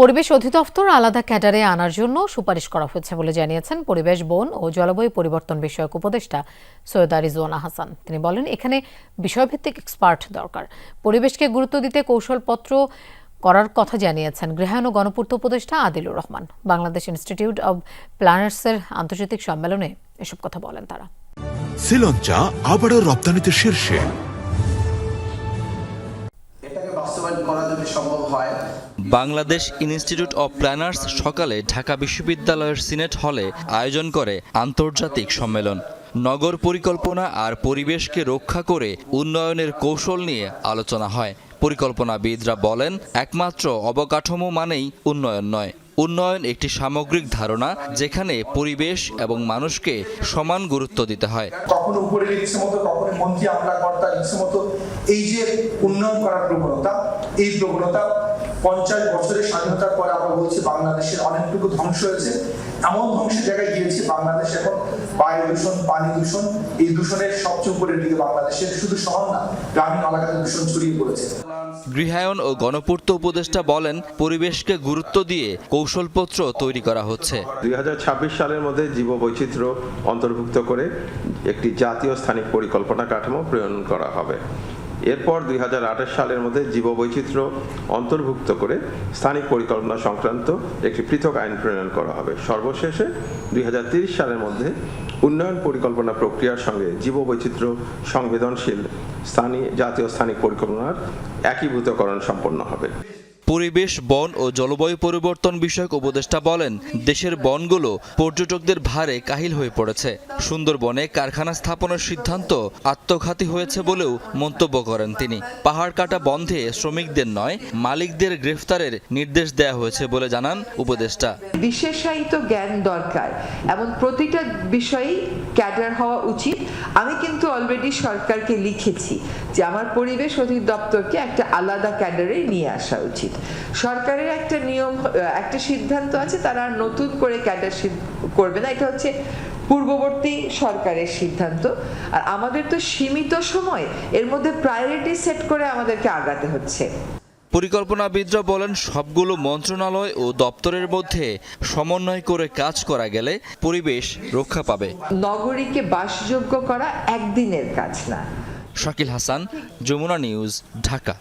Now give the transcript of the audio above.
পরিবেশ অধিদপ্তর আলাদা ক্যাডারে আনার জন্য সুপারিশ করা হয়েছে বলে জানিয়েছেন পরিবেশ, বন ও জলবায়ু পরিবর্তন বিষয়ক উপদেষ্টা সৈয়দা রিজওয়ানা হাসান। তিনি বলেন, এখানে বিষয়ভিত্তিক এক্সপার্ট দরকার। পরিবেশকে গুরুত্ব দিতে কৌশলপত্র করার কথা জানিয়েছেন গৃহায়ণ ও গণপূর্ত উপদেষ্টা আদিলুর রহমান। বাংলাদেশ ইনস্টিটিউট অব প্ল্যানার্সের আন্তর্জাতিক সম্মেলনে এসব কথা বলেন তারা। শ্রীলঞ্চা আবারও রপ্তানিতে শীর্ষে। বাংলাদেশ ইনস্টিটিউট অব প্ল্যানার্স সকালে ঢাকা বিশ্ববিদ্যালয়ের সিনেট হলে আয়োজন করে আন্তর্জাতিক সম্মেলন। নগর পরিকল্পনা আর পরিবেশকে রক্ষা করে উন্নয়নের কৌশল নিয়ে আলোচনা হয়। পরিকল্পনাবিদরা বলেন, একমাত্র অবকাঠামো মানেই উন্নয়ন নয়। উন্নয়ন একটি সামগ্রিক ধারণা যেখানে পরিবেশ এবং মানুষকে সমান গুরুত্ব দিতে হয়। কখনো উপরে মতো, কখনো মন্ত্রী আমলা কর্তার ইচ্ছে মতো, এই যে উন্নয়ন করার প্রবণতা, এই প্রবণতা পঞ্চাশ বছরের স্বাধীনতার পরে আমরা বলছি বাংলাদেশের অনেকটুকু ধ্বংস হয়েছে। এমন ধ্বংসের জায়গায় গিয়েছে বাংলাদেশ এখন। বায়ু দূষণ, পানি দূষণ, এই দূষণের সবচেয়ে উপরের দিকে বাংলাদেশের শুধু শহর না, গ্রামীণ এলাকাতে দূষণ ছড়িয়ে পড়েছে। গৃহায়ন ও গণপূর্ত উপদেষ্টা বলেন, পরিবেশকে গুরুত্ব দিয়ে কৌশলপত্র তৈরি করা হচ্ছে। দুই হাজার ছাব্বিশ সালের মধ্যে জীব বৈচিত্র্য অন্তর্ভুক্ত করে একটি জাতীয় স্থানিক পরিকল্পনা কাঠামো প্রেরণ করা হবে। এরপর দুই সালের মধ্যে জীববৈচিত্র্য অন্তর্ভুক্ত করে স্থানিক পরিকল্পনা সংক্রান্ত একটি পৃথক আইন প্রণয়ন করা হবে। সর্বশেষে দুই সালের মধ্যে উন্নয়ন পরিকল্পনা প্রক্রিয়ার সঙ্গে জীববৈচিত্র্য সংবেদনশীল স্থানীয় জাতীয় স্থানিক পরিকল্পনার একীভূতকরণ সম্পন্ন হবে। পরিবেশ, বন ও জলবায়ু পরিবর্তন বিষয়ক উপদেষ্টা বলেন, দেশের বনগুলো পর্যটকদের ভারে কাহিল হয়ে পড়েছে। সুন্দরবনে কারখানা স্থাপনের সিদ্ধান্ত আত্মঘাতী হয়েছে বলেও মন্তব্য করেন তিনি। পাহাড় কাটা বন্ধে শ্রমিকদের নয়, মালিকদের গ্রেফতারের নির্দেশ দেওয়া হয়েছে বলে জানান উপদেষ্টা। বিশেষায়িত জ্ঞান দরকার। এমন প্রতিটা বিষয়েই ক্যাডার হওয়া উচিত। আমি কিন্তু অলরেডি সরকারকে লিখেছি যে আমার পরিবেশ অধিদপ্তরকে একটা আলাদা ক্যাডারে নিয়ে আসা উচিত। সরকারের একটা নিয়ম একটা সিদ্ধান্ত আছে তারা নতুন করে ক্যাডার করবে না। এটা হচ্ছে পূর্ববর্তী সরকারের সিদ্ধান্ত। আর আমাদের তো সীমিত সময় এর মধ্যে প্রায়োরিটি সেট করে আমাদেরকে আগাতে হচ্ছে। পরিকল্পনাবিদরা বলেন সবগুলো মন্ত্রণালয় ও দপ্তরের মধ্যে সমন্বয় করে কাজ করা গেলে পরিবেশ রক্ষা পাবে। নগরীকে বাসযোগ্য করা একদিনের কাজ না। শাকিল হাসান যমুনা নিউজ ঢাকা।